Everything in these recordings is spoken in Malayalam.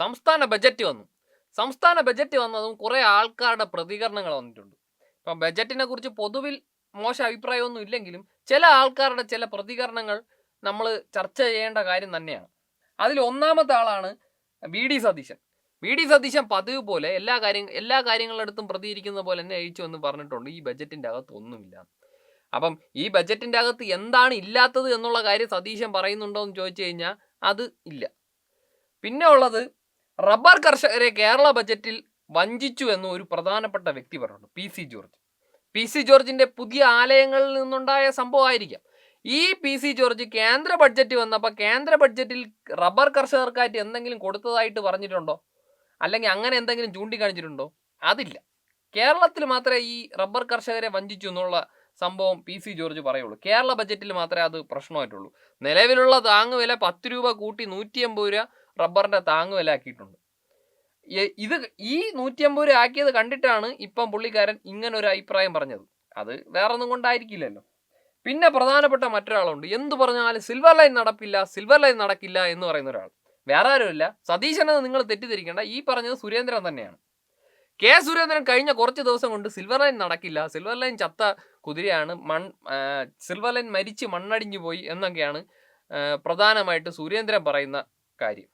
സംസ്ഥാന ബജറ്റ് വന്നു. സംസ്ഥാന ബജറ്റ് വന്നതും കുറേ ആൾക്കാരുടെ പ്രതികരണങ്ങൾ വന്നിട്ടുണ്ട്. ഇപ്പം ബജറ്റിനെ കുറിച്ച് പൊതുവിൽ മോശം അഭിപ്രായമൊന്നും ഇല്ലെങ്കിലും ചില ആൾക്കാരുടെ ചില പ്രതികരണങ്ങൾ നമ്മൾ ചർച്ച ചെയ്യേണ്ട കാര്യം തന്നെയാണ്. അതിൽ ഒന്നാമത്തെ ആളാണ് V D Satheesan. V D Satheesan പതിവ് പോലെ എല്ലാ കാര്യം എല്ലാ കാര്യങ്ങളെടുത്തും പ്രതികരിക്കുന്ന പോലെ തന്നെ അയച്ചു എന്ന് പറഞ്ഞിട്ടുണ്ട്. ഈ ബജറ്റിന്റെ അകത്ത് ഒന്നുമില്ല. അപ്പം ഈ ബജറ്റിന്റെ അകത്ത് എന്താണ് ഇല്ലാത്തത് എന്നുള്ള കാര്യം സതീശൻ പറയുന്നുണ്ടോ എന്ന് ചോദിച്ചു കഴിഞ്ഞാൽ അത് ഇല്ല. പിന്നെ ഉള്ളത് റബ്ബർ കർഷകരെ കേരള ബജറ്റിൽ വഞ്ചിച്ചു എന്ന് ഒരു പ്രധാനപ്പെട്ട വ്യക്തി പറഞ്ഞു P C George. P C ജോർജിന്റെ പുതിയ ആലയങ്ങളിൽ നിന്നുണ്ടായ സംഭവമായിരിക്കാം ഈ പി സി ജോർജ് കേന്ദ്ര ബഡ്ജറ്റ് വന്നപ്പോൾ കേന്ദ്ര ബഡ്ജറ്റിൽ റബ്ബർ കർഷകർക്കായിട്ട് എന്തെങ്കിലും കൊടുത്തതായിട്ട് പറഞ്ഞിട്ടുണ്ടോ? അല്ലെങ്കിൽ അങ്ങനെ എന്തെങ്കിലും ചൂണ്ടിക്കാണിച്ചിട്ടുണ്ടോ? അതില്ല. കേരളത്തിൽ മാത്രമേ ഈ റബ്ബർ കർഷകരെ വഞ്ചിച്ചു എന്നുള്ള സംഭവം പി സി ജോർജ് പറയുള്ളൂ. കേരള ബജറ്റിൽ മാത്രമേ അത് പ്രശ്നമായിട്ടുള്ളൂ. നിലവിലുള്ള താങ്ങുവില പത്ത് രൂപ കൂട്ടി നൂറ്റി അമ്പത് രൂപ റബ്ബറിന്റെ താങ്ങുവില ആക്കിയിട്ടുണ്ട്. ഇത് ഈ നൂറ്റി അമ്പത് രൂപ ആക്കിയത് കണ്ടിട്ടാണ് ഇപ്പം പുള്ളിക്കാരൻ ഇങ്ങനെ ഒരു അഭിപ്രായം പറഞ്ഞത്. അത് വേറൊന്നും കൊണ്ടായിരിക്കില്ലല്ലോ. പിന്നെ പ്രധാനപ്പെട്ട മറ്റൊരാളുണ്ട്. എന്ത് പറഞ്ഞാലും സിൽവർ ലൈൻ നടപ്പില്ല സിൽവർ ലൈൻ നടക്കില്ല എന്ന് പറയുന്ന ഒരാൾ. വേറെ ആരുമില്ല. സതീശനെന്ന് നിങ്ങൾ തെറ്റിദ്ധരിക്കേണ്ട. ഈ പറഞ്ഞത് സുരേന്ദ്രൻ തന്നെയാണ്. കെ സുരേന്ദ്രൻ കഴിഞ്ഞ കുറച്ച് ദിവസം കൊണ്ട് സിൽവർ ലൈൻ നടക്കില്ല. സിൽവർ ലൈൻ ചത്ത കുതിരയാണ് മൺ സിൽവർ ലൈൻ മരിച്ച് മണ്ണടിഞ്ഞു പോയി എന്നൊക്കെയാണ് പ്രധാനമായിട്ട് സുരേന്ദ്രൻ പറയുന്ന കാര്യം.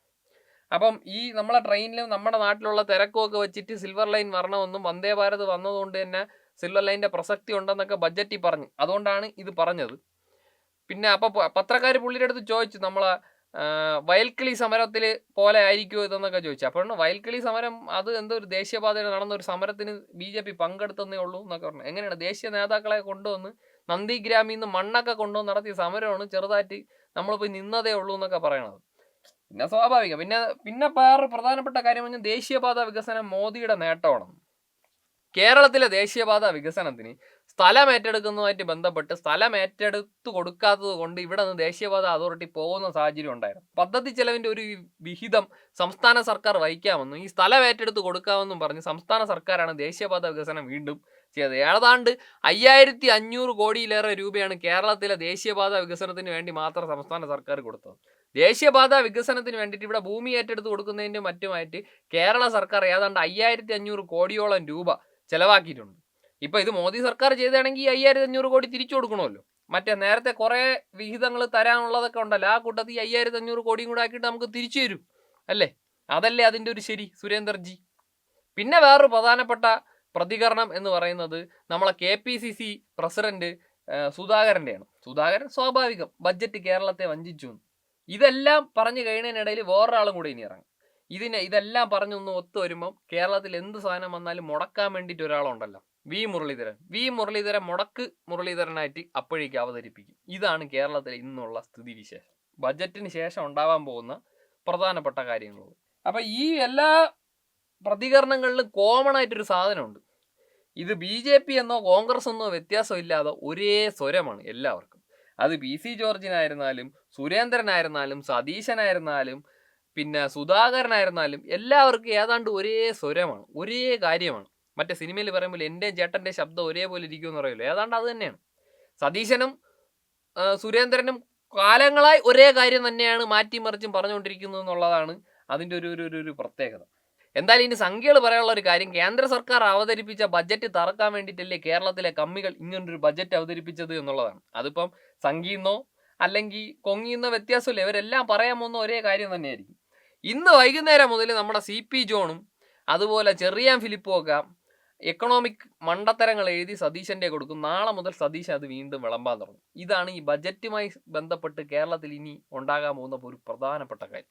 അപ്പം ഈ നമ്മളെ ട്രെയിനിലും നമ്മുടെ നാട്ടിലുള്ള തിരക്കും ഒക്കെ വെച്ചിട്ട് സിൽവർ ലൈൻ വരണമെന്നും വന്ദേ ഭാരത് വന്നതുകൊണ്ട് തന്നെ സിൽവർ ലൈനിന്റെ പ്രസക്തി ഉണ്ടെന്നൊക്കെ ബഡ്ജറ്റിൽ പറഞ്ഞു. അതുകൊണ്ടാണ് ഇത് പറഞ്ഞത്. പിന്നെ അപ്പോൾ പത്രക്കാർ പുള്ളിയുടെ അടുത്ത് ചോദിച്ചു നമ്മളെ വയൽക്കിളി സമരത്തിൽ പോലെ ആയിരിക്കുമോ ഇതെന്നൊക്കെ ചോദിച്ചു. അപ്പോൾ വയൽക്കിളി സമരം അത് എന്തോ ഒരു ദേശീയപാതയിൽ നടന്ന ഒരു സമരത്തിന് ബി ജെ പി പങ്കെടുത്തതേ ഉള്ളൂ എന്നൊക്കെ പറഞ്ഞു. എങ്ങനെയാണ്? ദേശീയ നേതാക്കളെ കൊണ്ടുവന്ന് നന്ദിഗ്രാമിൽ നിന്ന് മണ്ണൊക്കെ കൊണ്ടുവന്ന് നടത്തിയ സമരമാണ് ചെറുതായിട്ട് നമ്മൾ പോയി നിന്നതേ ഉള്ളൂ എന്നൊക്കെ പറയണത്. പിന്നെ സ്വാഭാവികം. പിന്നെ പിന്നെ വേറെ പ്രധാനപ്പെട്ട കാര്യം പറഞ്ഞാൽ ദേശീയപാത വികസനം മോദിയുടെ നേട്ടമാണ് കേരളത്തിലെ ദേശീയപാത വികസനത്തിന് സ്ഥലം ഏറ്റെടുക്കുന്നതുമായിട്ട് ബന്ധപ്പെട്ട് സ്ഥലം ഏറ്റെടുത്ത് കൊടുക്കാത്തത് കൊണ്ട് ഇവിടെ നിന്ന് ദേശീയപാത അതോറിറ്റി പോകുന്ന സാഹചര്യം ഉണ്ടായിരുന്നു. പദ്ധതി ചെലവിന്റെ ഒരു വിഹിതം സംസ്ഥാന സർക്കാർ വഹിക്കാമെന്നും ഈ സ്ഥലം ഏറ്റെടുത്ത് കൊടുക്കാമെന്നും പറഞ്ഞ് സംസ്ഥാന സർക്കാരാണ് ദേശീയപാത വികസനം വീണ്ടും ചെയ്തത്. ഏതാണ്ട് അയ്യായിരത്തി അഞ്ഞൂറ് കോടിയിലേറെ രൂപയാണ് കേരളത്തിലെ ദേശീയപാത വികസനത്തിന് വേണ്ടി മാത്രം സംസ്ഥാന സർക്കാർ കൊടുത്തത്. ദേശീയപാത വികസനത്തിന് വേണ്ടിയിട്ട് ഇവിടെ ഭൂമി ഏറ്റെടുത്ത് കൊടുക്കുന്നതിന്റെ മറ്റുമായിട്ട് കേരള സർക്കാർ ഏതാണ്ട് അയ്യായിരത്തി അഞ്ഞൂറ് കോടിയോളം രൂപ ചിലവാക്കിയിട്ടുണ്ട്. ഇപ്പൊ ഇത് മോദി സർക്കാർ ചെയ്താണെങ്കിൽ അയ്യായിരത്തി അഞ്ഞൂറ് കോടി തിരിച്ചു കൊടുക്കണമല്ലോ. മറ്റേ നേരത്തെ കുറേ വിഹിതങ്ങൾ തരാനുള്ളതൊക്കെ ഉണ്ടല്ലോ. ആ കൂട്ടത്തിൽ അയ്യായിരത്തി അഞ്ഞൂറ് കോടിയും കൂടെ ആക്കിയിട്ട് നമുക്ക് തിരിച്ചു തരും അല്ലേ? അതല്ലേ അതിന്റെ ഒരു ശരി സുരേന്ദർജി പിന്നെ വേറൊരു പ്രധാനപ്പെട്ട പ്രതികരണം എന്ന് പറയുന്നത് നമ്മളെ K P C C president സുധാകരന്റെയാണ്. Sudhakaran സ്വാഭാവികം ബഡ്ജറ്റ് കേരളത്തെ വഞ്ചിച്ചു. ഇതെല്ലാം പറഞ്ഞു കഴിയുന്നതിനിടയിൽ വേറൊരാളും കൂടി ഇനി ഇറങ്ങും. ഇതിനെ ഇതെല്ലാം പറഞ്ഞൊന്ന് ഒത്തു വരുമ്പം കേരളത്തിൽ എന്ത് സാധനം വന്നാലും മുടക്കാൻ വേണ്ടിയിട്ട് ഒരാളുണ്ടല്ലോ. വി. മുരളീധരൻ. വി. മുരളീധരൻ മുടക്ക് മുരളീധരനായിട്ട് അപ്പോഴേക്ക് അവതരിപ്പിക്കും. ഇതാണ് കേരളത്തിലെ ഇന്നുള്ള സ്ഥിതിവിശേഷം. ബജറ്റിന് ശേഷം ഉണ്ടാവാൻ പോകുന്ന പ്രധാനപ്പെട്ട കാര്യങ്ങൾ അപ്പം ഈ എല്ലാ പ്രതികരണങ്ങളിലും കോമൺ ആയിട്ടൊരു സാധനമുണ്ട്. ഇത് ബി ജെ പി എന്നോ കോൺഗ്രസ് എന്നോ വ്യത്യാസമില്ലാതെ ഒരേ സ്വരമാണ് എല്ലാവർക്കും. അത് പി സി ജോർജിനായിരുന്നാലും സുരേന്ദ്രനായിരുന്നാലും സതീശനായിരുന്നാലും പിന്നെ സുധാകരനായിരുന്നാലും എല്ലാവർക്കും ഏതാണ്ട് ഒരേ സ്വരമാണ് ഒരേ കാര്യമാണ്. മറ്റേ സിനിമയിൽ പറയുമ്പോൾ എന്റെ ചേട്ടന്റെ ശബ്ദം ഒരേപോലെ ഇരിക്കുമെന്ന് പറയുമല്ലോ ഏതാണ്ട് അത് തന്നെയാണ്. സതീശനും സുരേന്ദ്രനും കാലങ്ങളായി ഒരേ കാര്യം തന്നെയാണ് മാറ്റിമറിച്ചും പറഞ്ഞുകൊണ്ടിരിക്കുന്നത് എന്നുള്ളതാണ് അതിന്റെ ഒരു ഒരു- ഒരു ഒരു പ്രത്യേകത. എന്തായാലും ഇനി സംഖ്യകൾ പറയാനുള്ള ഒരു കാര്യം കേന്ദ്ര സർക്കാർ അവതരിപ്പിച്ച ബജറ്റ് തറക്കാൻ വേണ്ടിയിട്ടല്ലേ കേരളത്തിലെ കമ്മികൾ ഇങ്ങനൊരു ബജറ്റ് അവതരിപ്പിച്ചത് എന്നുള്ളതാണ്. അതിപ്പം സംഖ്യന്നോ അല്ലെങ്കിൽ കൊങ്ങിയുന്ന വ്യത്യാസമില്ല ഇവരെല്ലാം പറയാൻ പോകുന്ന ഒരേ കാര്യം തന്നെയായിരിക്കും. ഇന്ന് വൈകുന്നേരം മുതൽ നമ്മുടെ സി പി ജോണും അതുപോലെ ചെറിയാൻ ഫിലിപ്പും ഒക്കെ എക്കണോമിക് മണ്ടത്തരങ്ങൾ എഴുതി സതീശന്റെ കൊടുക്കും. നാളെ മുതൽ സതീശൻ അത് വീണ്ടും വിളമ്പാൻ തുടങ്ങും. ഇതാണ് ഈ ബജറ്റുമായി ബന്ധപ്പെട്ട് കേരളത്തിൽ ഇനി ഉണ്ടാകാൻ പോകുന്ന ഒരു പ്രധാനപ്പെട്ട കാര്യം.